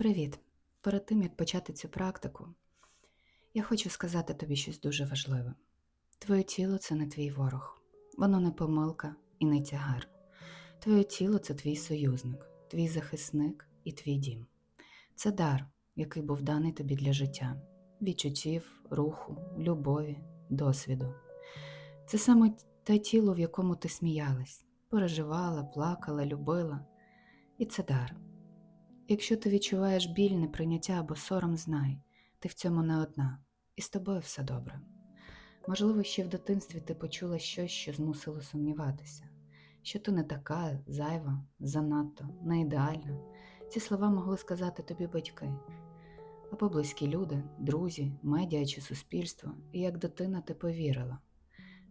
Привіт! Перед тим як почати цю практику, я хочу сказати тобі щось дуже важливе. Твоє тіло це не твій ворог, воно не помилка і не тягар. Твоє тіло це твій союзник, твій захисник і твій дім. Це дар, який був даний тобі для життя, відчуттів, руху, любові, досвіду. Це саме те тіло, в якому ти сміялась, переживала, плакала, любила. І це дар. Якщо ти відчуваєш біль, неприйняття або сором, знай, ти в цьому не одна, і з тобою все добре. Можливо, ще в дитинстві ти почула щось, що змусило сумніватися, що ти не така, зайва, занадто, не ідеальна. Ці слова могли сказати тобі батьки, або близькі люди, друзі, медіа чи суспільство, і як дитина ти повірила.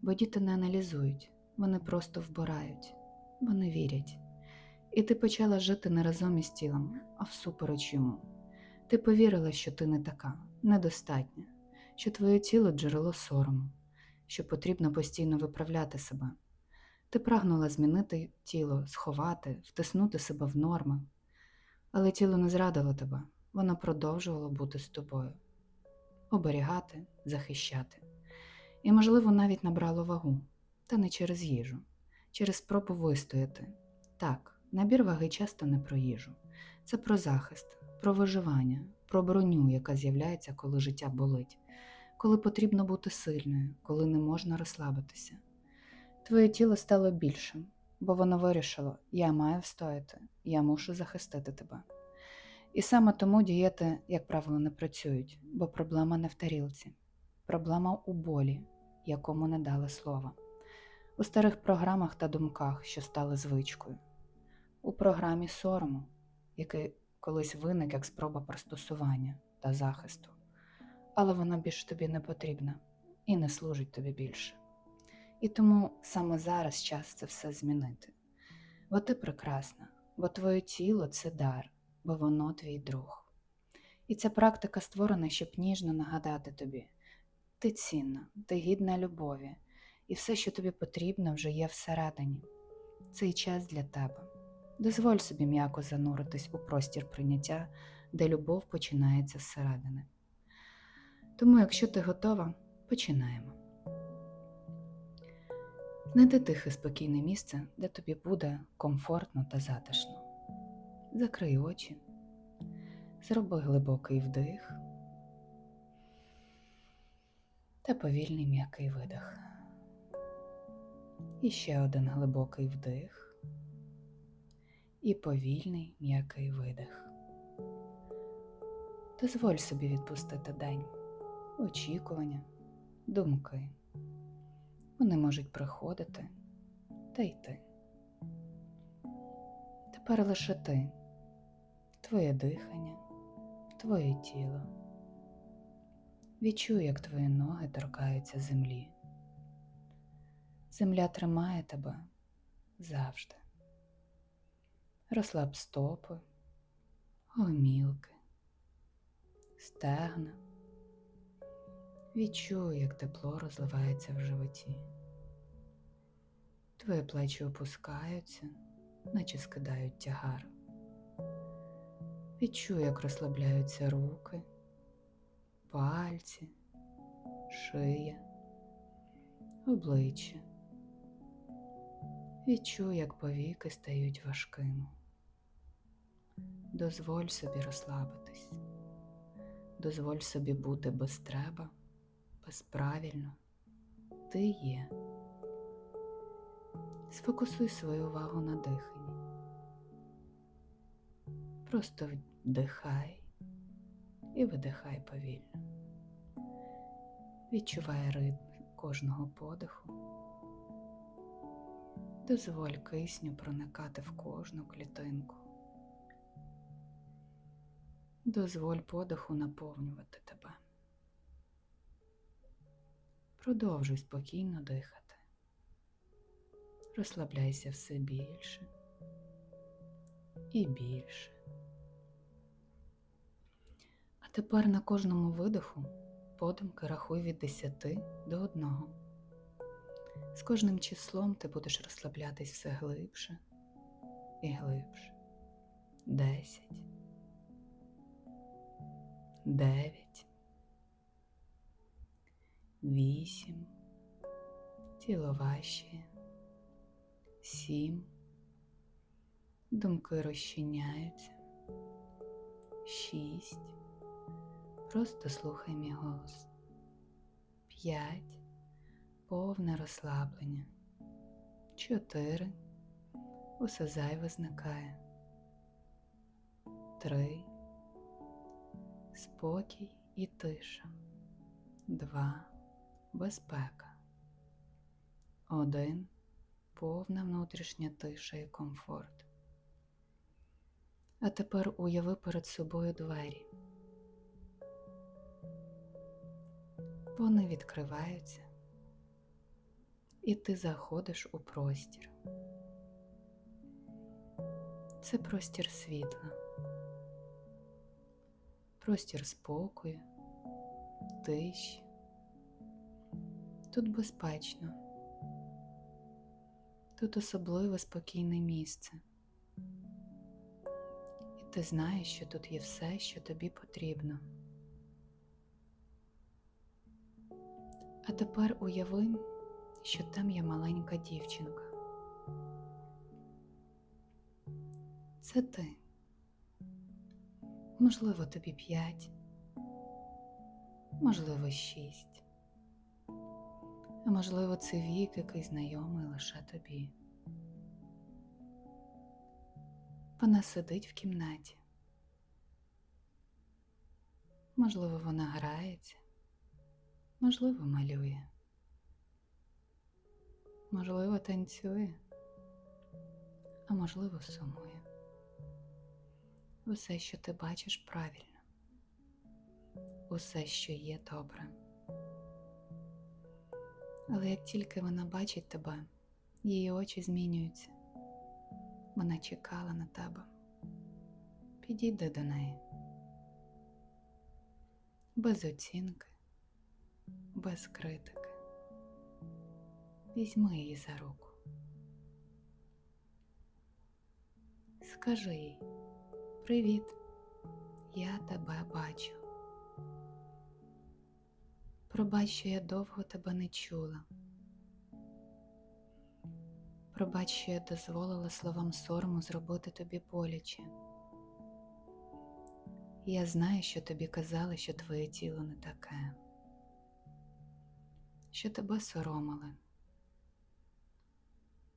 Бо діти не аналізують, вони просто вбирають, вони вірять. І ти почала жити не разом із тілом, а всупереч йому. Ти повірила, що ти не така, недостатня, що твоє тіло джерело сорому, що потрібно постійно виправляти себе. Ти прагнула змінити тіло, сховати, втиснути себе в норми. Але тіло не зрадило тебе, воно продовжувало бути з тобою, оберігати, захищати. І, можливо, навіть набрало вагу, та не через їжу, через спробу вистояти. Так. Набір ваги часто не про їжу. Це про захист, про виживання, про броню, яка з'являється, коли життя болить, коли потрібно бути сильною, коли не можна розслабитися. Твоє тіло стало більшим, бо воно вирішило: я маю встояти, я мушу захистити тебе. І саме тому дієти, як правило, не працюють, бо проблема не в тарілці, проблема у болі, якому не дали слова, у старих програмах та думках, що стали звичкою у програмі сорому, який колись виник як спроба пристосування та захисту, але вона більш тобі не потрібна і не служить тобі більше. І тому саме зараз час це все змінити. Бо ти прекрасна, бо твоє тіло це дар, бо воно твій друг. І ця практика створена, щоб ніжно нагадати тобі: ти цінна, ти гідна любові, і все, що тобі потрібно, вже є всередині. Цей час для тебе. Дозволь собі м'яко зануритись у простір прийняття, де любов починається зсередини. Тому, якщо ти готова, починаємо. Знайди тихе спокійне місце, де тобі буде комфортно та затишно. Закрий очі, зроби глибокий вдих та повільний м'який видих. І ще один глибокий вдих і повільний м'який видих. Дозволь собі відпустити день, очікування, думки. Вони можуть приходити та йти. Тепер лише ти, твоє дихання, твоє тіло. Відчуй, як твої ноги торкаються землі. Земля тримає тебе завжди. Розслаб стопи, гомілки, стегна. Відчуй, як тепло розливається в животі. Твої плечі опускаються, наче скидають тягар. Відчуй, як розслабляються руки, пальці, шия, обличчя. Відчуй, як повіки стають важкими. Дозволь собі розслабитись, дозволь собі бути без треба, безправильно. Ти є. Сфокусуй свою увагу на диханні. Просто вдихай і видихай повільно. Відчувай ритм кожного подиху. Дозволь кисню проникати в кожну клітинку. Дозволь подиху наповнювати тебе. Продовжуй спокійно дихати. Розслабляйся все більше і більше. А тепер на кожному видиху подумки рахуй від 10 до 1. З кожним числом ти будеш розслаблятись все глибше і глибше. Десять, дев'ять, вісім, тіло важче, сім, думки розчиняються, шість, просто слухай мій голос, п'ять, повне розслаблення, чотири, усе зайве зникає, три, спокій і тиша. Два. Безпека. Один. Повна внутрішня тиша і комфорт. А тепер уяви перед собою двері. Вони відкриваються, і ти заходиш у простір. Це простір світла простір спокою, тиші. Тут безпечно, тут особливе спокійне місце. І ти знаєш, що тут є все, що тобі потрібно. А тепер уяви, що там є маленька дівчинка. Це ти. Можливо, тобі п'ять, можливо, шість, а можливо, це вік, який знайомий лише тобі. Вона сидить в кімнаті. Можливо, вона грається, можливо, малює, можливо, танцює, а можливо, сумує усе, що ти бачиш правильно, усе, що є добре. Але як тільки вона бачить тебе, її очі змінюються. Вона чекала на тебе. Підійди до неї. Без оцінки, без критики. Візьми її за руку. Скажи їй. Привіт, я тебе бачу. Пробач, що я довго тебе не чула. Пробач, що я дозволила словам сорому зробити тобі боляче. Я знаю, що тобі казали, що твоє тіло не таке, що тебе соромили,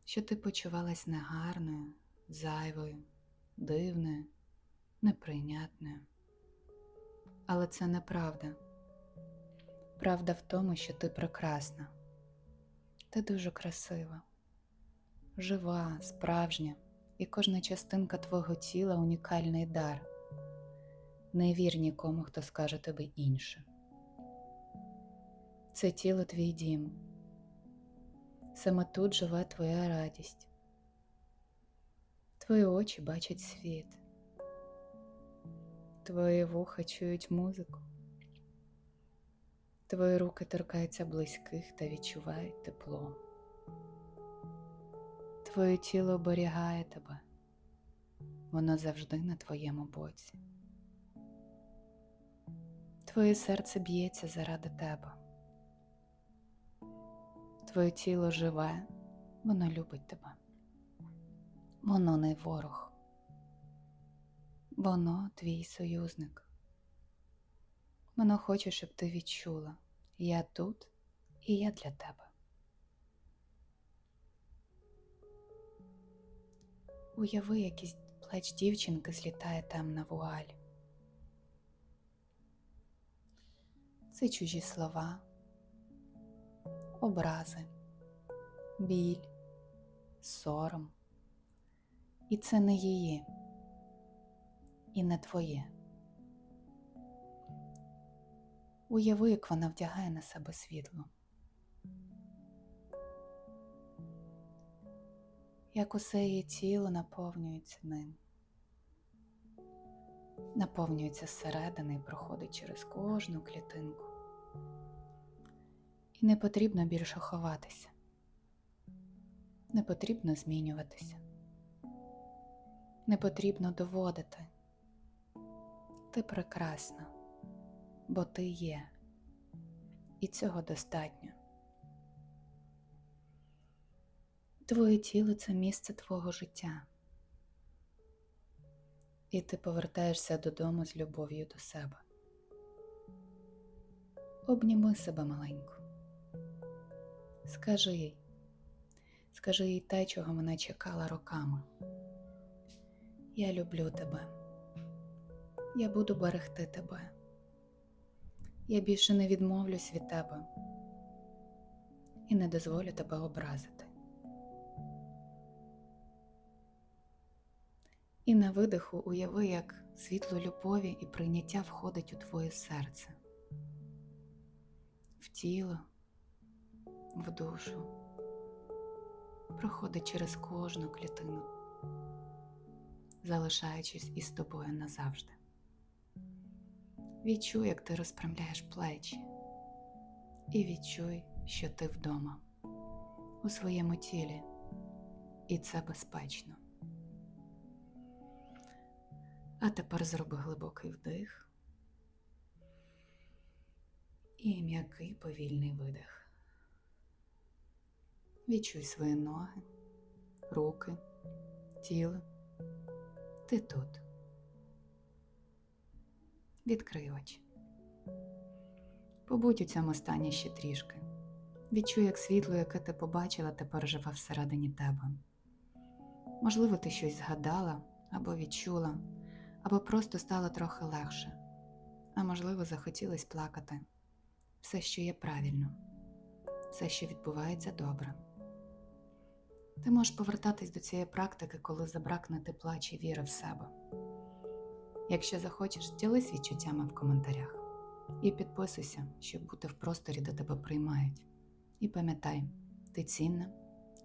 що ти почувалась негарною, зайвою, дивною неприйнятною. Але це неправда. Правда в тому, що ти прекрасна, ти дуже красива, жива, справжня, і кожна частинка твого тіла унікальний дар. Не вір нікому, хто скаже тобі інше. Це тіло твій дім. Саме тут живе твоя радість. Твої очі бачать світ. Твої вуха чують музику, твої руки торкаються близьких та відчувають тепло. Твоє тіло оберігає тебе, воно завжди на твоєму боці. Твоє серце б'ється заради тебе. Твоє тіло живе, воно любить тебе. Воно не ворог. Воно твій союзник. Воно хоче, щоб ти відчула я тут і я для тебе. Уяви, якийсь плач дівчинки злітає там на вуалі. Це чужі слова, образи, біль, сором. І це не її і не твоє. Уяви, як вона вдягає на себе світло, як усе її тіло наповнюється ним, наповнюється зсередини і проходить через кожну клітинку. І не потрібно більше ховатися, не потрібно змінюватися, не потрібно доводити ти прекрасна, бо ти є, і цього достатньо. Твоє тіло це місце твого життя, і ти повертаєшся додому з любов'ю до себе. Обніми себе маленьку. Скажи їй, скажи їй те, чого вона чекала роками. Я люблю тебе. Я буду берегти тебе. Я більше не відмовлюсь від тебе і не дозволю тебе образити. І на видиху уяви, як світло любові і прийняття входить у твоє серце, в тіло, в душу, проходить через кожну клітину, залишаючись із тобою назавжди. Відчуй, як ти розпрямляєш плечі, і відчуй, що ти вдома, у своєму тілі, і це безпечно. А тепер зроби глибокий вдих і м'який повільний видих. Відчуй свої ноги, руки, тіло. Ти тут. Відкрий очі. Побудь у цьому стані ще трішки. Відчуй, як світло, яке ти побачила, тепер живе всередині тебе. Можливо, ти щось згадала або відчула, або просто стало трохи легше, а можливо, захотілось плакати. Все, що є правильно, все, що відбувається добре. Ти можеш повертатись до цієї практики, коли забракне тепла чи віри в себе. Якщо захочеш, ділись відчуттями в коментарях і підписуйся, щоб бути в просторі, де тебе приймають. І пам'ятай, ти цінна,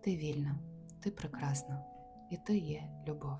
ти вільна, ти прекрасна, і ти є любов.